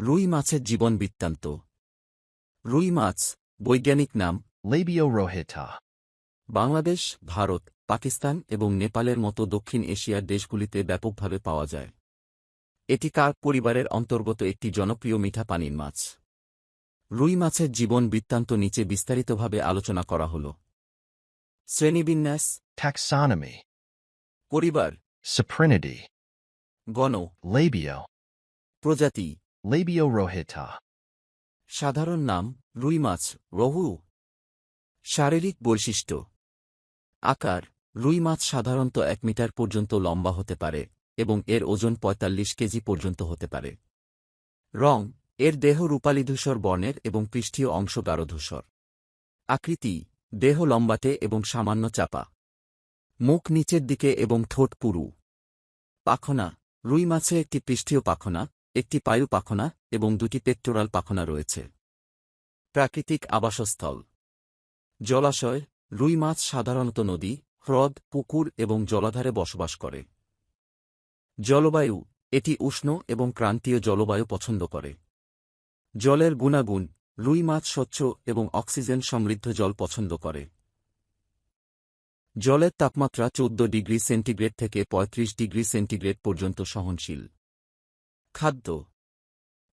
রুই মাছের জীবন বৃত্তান্ত রুই মাছ বৈজ্ঞানিক নাম Labio rohita. বাংলাদেশ ভারত পাকিস্তান এবং নেপালের মতো দক্ষিণ এশিয়ার দেশগুলিতে ব্যাপকভাবে পাওয়া যায় এটি কার্প পরিবারের অন্তর্গত একটি জনপ্রিয় মিঠা পানির মাছ রুই মাছের জীবন বৃত্তান্ত নিচে বিস্তারিতভাবে আলোচনা করা হল শ্রেণীবিন্যাস Taxonomy. পরিবার Saprinity. গণ Labio. প্রজাতি Labio rohita. সাধারণ নাম রুই মাছ, রহু। শারীরিক বৈশিষ্ট্য। আকার, রুই মাছ সাধারণত এক মিটার পর্যন্ত লম্বা হতে পারে এবং এর ওজন ৪৫ কেজি পর্যন্ত হতে পারে। রং, এর দেহ রূপালী ধূসর বর্ণের এবং পৃষ্ঠীয় অংশ গাঢ় ধূসর আকৃতি, দেহ লম্বাটে এবং সামান্য চাপা। মুখ নিচের দিকে এবং ঠোঁট পুরু। পাখনা, রুই মাছে একটি পৃষ্ঠীয় পাখনা একটি পায়ু পাখনা এবং দুটি পেক্টোরাল পাখনা রয়েছে। প্রাকৃতিক আবাসস্থল। জলাশয়, রুই মাছ সাধারণত নদী, হ্রদ, পুকুর এবং জলাধারে বসবাস করে। জলবায়ু, এটি উষ্ণ এবং ক্রান্তীয় জলবায়ু পছন্দ করে। জলের গুণাগুণ, রুই মাছ স্বচ্ছ এবং অক্সিজেন সমৃদ্ধ জল পছন্দ করে। জলের তাপমাত্রা চৌদ্দ ডিগ্রি সেন্টিগ্রেড থেকে ৩৫ ডিগ্রি সেন্টিগ্রেড পর্যন্ত সহনশীল। খাদ্য।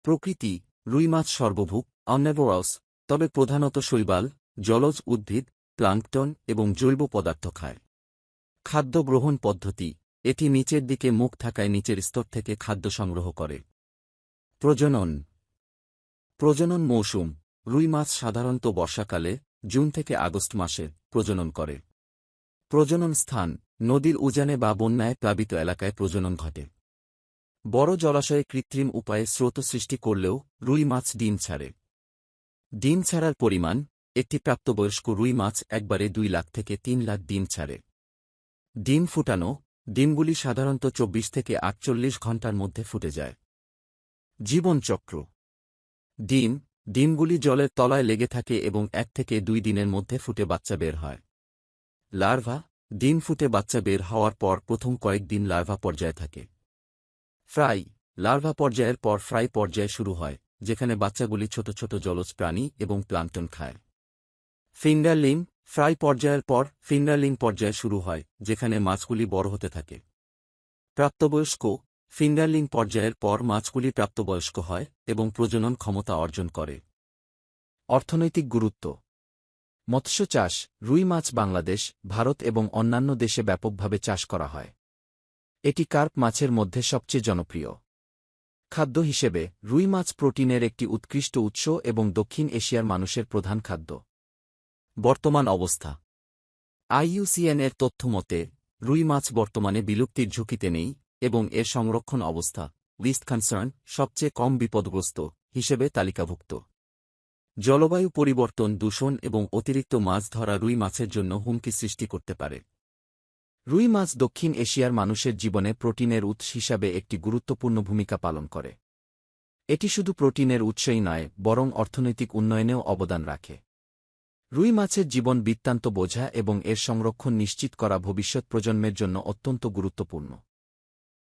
প্রকৃতি, রুই মাছ সর্বভুক অন্নেভোরাস তবে প্রধানত শৈবাল, জলজ উদ্ভিদ প্লাঙ্কটন এবং জৈব পদার্থ খায়। খাদ্য গ্রহণ পদ্ধতি, এটি নিচের দিকে মুখ থাকায় নিচের স্তর থেকে খাদ্য সংগ্রহ করে। প্রজনন। প্রজনন মৌসুম, রুই মাছ সাধারণত বর্ষাকালে, জুন থেকে আগস্ট মাসে প্রজনন করে। প্রজনন স্থান, নদীর উজানে বা বন্যায় প্লাবিত এলাকায় প্রজনন ঘটে। বড় জলাশয়ে কৃত্রিম উপায়ে স্রোত সৃষ্টি করলেও রুই মাছ ডিম ছাড়ে। ডিম ছাড়ার পরিমাণ, একটি প্রাপ্তবয়স্ক রুই মাছ একবারে দুই লাখ থেকে তিন লাখ ডিম ছাড়ে। ডিম ফুটানো, ডিমগুলি সাধারণত চব্বিশ থেকে আটচল্লিশ ঘণ্টার মধ্যে ফুটে যায়। জীবনচক্র। ডিম, ডিমগুলি জলের তলায় লেগে থাকে এবং এক থেকে দুই দিনের মধ্যে ফুটে বাচ্চা বের হয়। লার্ভা, ডিম ফুটে বাচ্চা বের হওয়ার পর প্রথম কয়েকদিন লার্ভা পর্যায়ে থাকে। ফ্রাই, লার্ভা পর্যায়ের পর ফ্রাই পর্যায়ে শুরু হয়, যেখানে বাচ্চাগুলি ছোট ছোট জলজ প্রাণী এবং প্লান্টন খায়। ফিঙ্গারলিং ফ্রাই পর্যায়ের পর ফিঙ্গারলিং পর্যায়ে শুরু হয়, যেখানে মাছগুলি বড় হতে থাকে। প্রাপ্তবয়স্ক ফিঙ্গারলিং পর্যায়ের পর মাছগুলি প্রাপ্তবয়স্ক হয় এবং প্রজনন ক্ষমতা অর্জন করে। অর্থনৈতিক গুরুত্ব। মৎস্য চাষ, রুই মাছ বাংলাদেশ, ভারত এবং অন্যান্য দেশে ব্যাপকভাবে চাষ করা হয়। এটি কার্প মাছের মধ্যে সবচেয়ে জনপ্রিয়। খাদ্য হিসেবে, রুই মাছ প্রোটিনের একটি উৎকৃষ্ট উৎস এবং দক্ষিণ এশিয়ার মানুষের প্রধান খাদ্য। বর্তমান অবস্থা। আইইউসিএন এর তথ্য মতে, রুই মাছ বর্তমানে বিলুপ্তির ঝুঁকিতে নেই এবং এর সংরক্ষণ অবস্থা লিস্ট কনসার্ন সবচেয়ে কম বিপদগ্রস্ত হিসেবে তালিকাভুক্ত। জলবায়ু পরিবর্তন, দূষণ এবং অতিরিক্ত মাছ ধরা রুই মাছের জন্য হুমকি সৃষ্টি করতে পারে। রুই মাছ দক্ষিণ এশিয়ার মানুষের জীবনে প্রোটিনের উৎস হিসাবে একটি গুরুত্বপূর্ণ ভূমিকা পালন করে। এটি শুধু প্রোটিনের উৎসই নয়, বরং অর্থনৈতিক উন্নয়নেও অবদান রাখে। রুই মাছের জীবন বৃত্তান্ত বোঝা এবং এর সংরক্ষণ নিশ্চিত করা ভবিষ্যৎ প্রজন্মের জন্য অত্যন্ত গুরুত্বপূর্ণ।